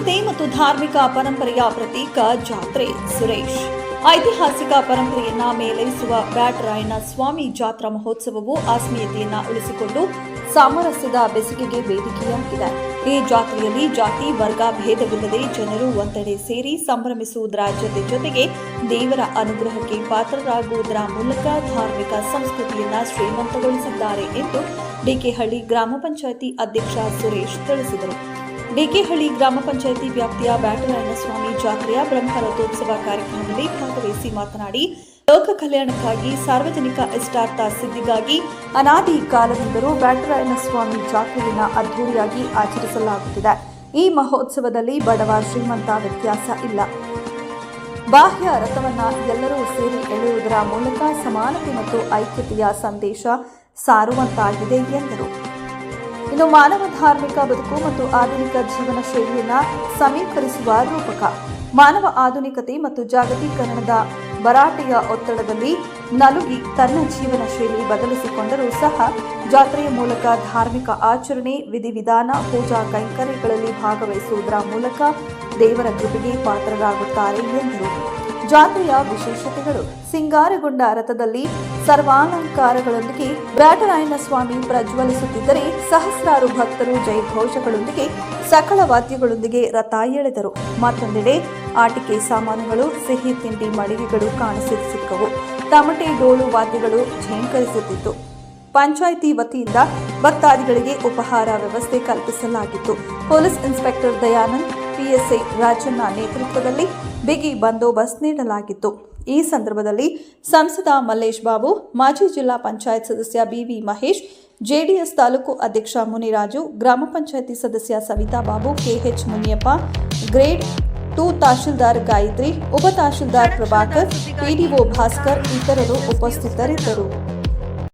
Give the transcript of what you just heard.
ಧಾರ್ಮಿಕ ಪರಂಪರೆಯ ಪ್ರತೀಕ ಜಾತ್ರೆ ಸುರೇಶ್. ಐತಿಹಾಸಿಕ ಪರಂಪರೆಯನ್ನ ಮೇಲೈಸುವ ಬ್ಯಾಟರಾಯನ ಸ್ವಾಮಿ ಜಾತ್ರಾ ಮಹೋತ್ಸವವು ಆತ್ಮೀಯತೆಯನ್ನ ಉಳಿಸಿಕೊಂಡು ಸಾಮರಸ್ಯದ ಬೆಸುಗೆಗೆ ವೇದಿಕೆಯಾಗಿದೆ ಈ ಜಾತ್ರೆಯಲ್ಲಿ ಜಾತಿ, ವರ್ಗ, ಭೇದವಿಲ್ಲದೆ ಜನರು ಒಂದೆಡೆ ಸೇರಿ ಸಂಭ್ರಮಿಸುವುದರ ಜೊತೆ ಜೊತೆಗೆ ದೇವರ ಅನುಗ್ರಹಕ್ಕೆ ಪಾತ್ರರಾಗುವುದರ ಮೂಲಕ ಧಾರ್ಮಿಕ ಸಂಸ್ಕೃತಿಯನ್ನ ಶ್ರೀಮಂತಗೊಳಿಸಿದ್ದಾರೆ ಎಂದು ಡಿಕೆಹಳ್ಳಿ ಗ್ರಾಮ ಪಂಚಾಯಿತಿ ಅಧ್ಯಕ್ಷ ಸುರೇಶ್ ತಿಳಿಸಿದರು. ಡಿಕೆಹಳ್ಳಿ ಗ್ರಾಮ ಪಂಚಾಯಿತಿ ವ್ಯಾಪ್ತಿಯ ಬ್ಯಾಟರಾಯಣಸ್ವಾಮಿ ಜಾತ್ರೆಯ ಬ್ರಹ್ಮರಥೋತ್ಸವ ಕಾರ್ಯಕ್ರಮದಲ್ಲಿ ಭಾಗವಹಿಸಿ ಮಾತನಾಡಿ, ಲೋಕ ಕಲ್ಯಾಣಕ್ಕಾಗಿ ಸಾರ್ವಜನಿಕ ಇಷ್ಟಾರ್ಥ ಸಿದ್ಧಿಗಾಗಿ ಅನಾದಿ ಕಾಲದಿಂದಲೂ ಬ್ಯಾಟರಾಯಣಸ್ವಾಮಿ ಜಾತ್ರೆಯನ್ನು ಅದ್ಧೂರಿಯಾಗಿ ಆಚರಿಸಲಾಗುತ್ತಿದೆ. ಈ ಮಹೋತ್ಸವದಲ್ಲಿ ಬಡವ ಶ್ರೀಮಂತ ವ್ಯತ್ಯಾಸ ಇಲ್ಲ. ಬಾಹ್ಯ ರಥವನ್ನು ಎಲ್ಲರೂ ಸೇರಿ ಎಳೆಯುವುದರ ಮೂಲಕ ಸಮಾನತೆ ಮತ್ತು ಐಕ್ಯತೆಯ ಸಂದೇಶ ಸಾರುವಂತಾಗಿದೆ ಎಂದರು. ಇನ್ನು ಮಾನವ ಧಾರ್ಮಿಕ ಬದುಕು ಮತ್ತು ಆಧುನಿಕ ಜೀವನ ಶೈಲಿಯನ್ನ ಸಮೀಕರಿಸುವ ರೂಪಕ. ಮಾನವ ಆಧುನಿಕತೆ ಮತ್ತು ಜಾಗತೀಕರಣದ ಭರಾಟೆಯ ಒತ್ತಡದಲ್ಲಿ ನಲುಗಿ ತನ್ನ ಜೀವನ ಶೈಲಿ ಬದಲಿಸಿಕೊಂಡರೂ ಸಹ ಜಾತ್ರೆಯ ಮೂಲಕ ಧಾರ್ಮಿಕ ಆಚರಣೆ, ವಿಧಿವಿಧಾನ, ಪೂಜಾ ಕೈಂಕರ್ಯಗಳಲ್ಲಿ ಭಾಗವಹಿಸುವುದರ ಮೂಲಕ ದೇವರ ಕೃಪೆಗೆ ಪಾತ್ರರಾಗುತ್ತಾರೆ ಎಂದರು. ಜಾತ್ರೆಯ ವಿಶೇಷತೆಗಳು. ಸಿಂಗಾರಗೊಂಡ ರಥದಲ್ಲಿ ಸರ್ವಾಲಂಕಾರಗಳೊಂದಿಗೆ ಬ್ರಾಟರಾಯಣ ಸ್ವಾಮಿ ಪ್ರಜ್ವಲಿಸುತ್ತಿದ್ದರೆ ಸಹಸ್ರಾರು ಭಕ್ತರು ಜಯಘೋಷಗಳೊಂದಿಗೆ ಸಕಲ ವಾದ್ಯಗಳೊಂದಿಗೆ ರಥ ಎಳೆದರು. ಮತ್ತೊಂದೆಡೆ ಆಟಿಕೆ ಸಾಮಾನುಗಳು, ಸಿಹಿ ತಿಂಡಿ ಮಳಿಗೆಗಳು ಕಾಣಿಸಿ ಸಿಕ್ಕವು. ತಮಟೆ, ಡೋಲು ವಾದ್ಯಗಳು ಝೇಂಕರಿಸುತ್ತಿತ್ತು ಪಂಚಾಯಿತಿ ವತಿಯಿಂದ ಭಕ್ತಾದಿಗಳಿಗೆ ಉಪಹಾರ ವ್ಯವಸ್ಥೆ ಕಲ್ಪಿಸಲಾಗಿತ್ತು. Police inspector Dayanand PSI Rajanna ನೇತೃತ್ವದಲ್ಲಿ ಬಿಗಿ ಬಂದೋಬಸ್ತ್ ನೀಡಲಾಗಿತ್ತು. ಈ ಸಂದರ್ಭದಲ್ಲಿ ಸಂಸದ ಮಲ್ಲೇಶ್ ಬಾಬು, ಮಾಜಿ ಜಿಲ್ಲಾ ಪಂಚಾಯತ್ ಸದಸ್ಯ ಬಿವಿ ಮಹೇಶ್, ಜೆಡಿಎಸ್ ತಾಲೂಕು ಅಧ್ಯಕ್ಷ ಮುನಿರಾಜು, ಗ್ರಾಮ ಪಂಚಾಯಿತಿ ಸದಸ್ಯ Savitha Babu, KH Muniyappa, grade two tahsildar Gayathri, ಉಪ ತಹಶೀಲ್ದಾರ್ ಪ್ರಭಾಕರ್, ಪಿಡಿಒ ಭಾಸ್ಕರ್ ಇತರರು ಉಪಸ್ಥಿತರಿದ್ದರು.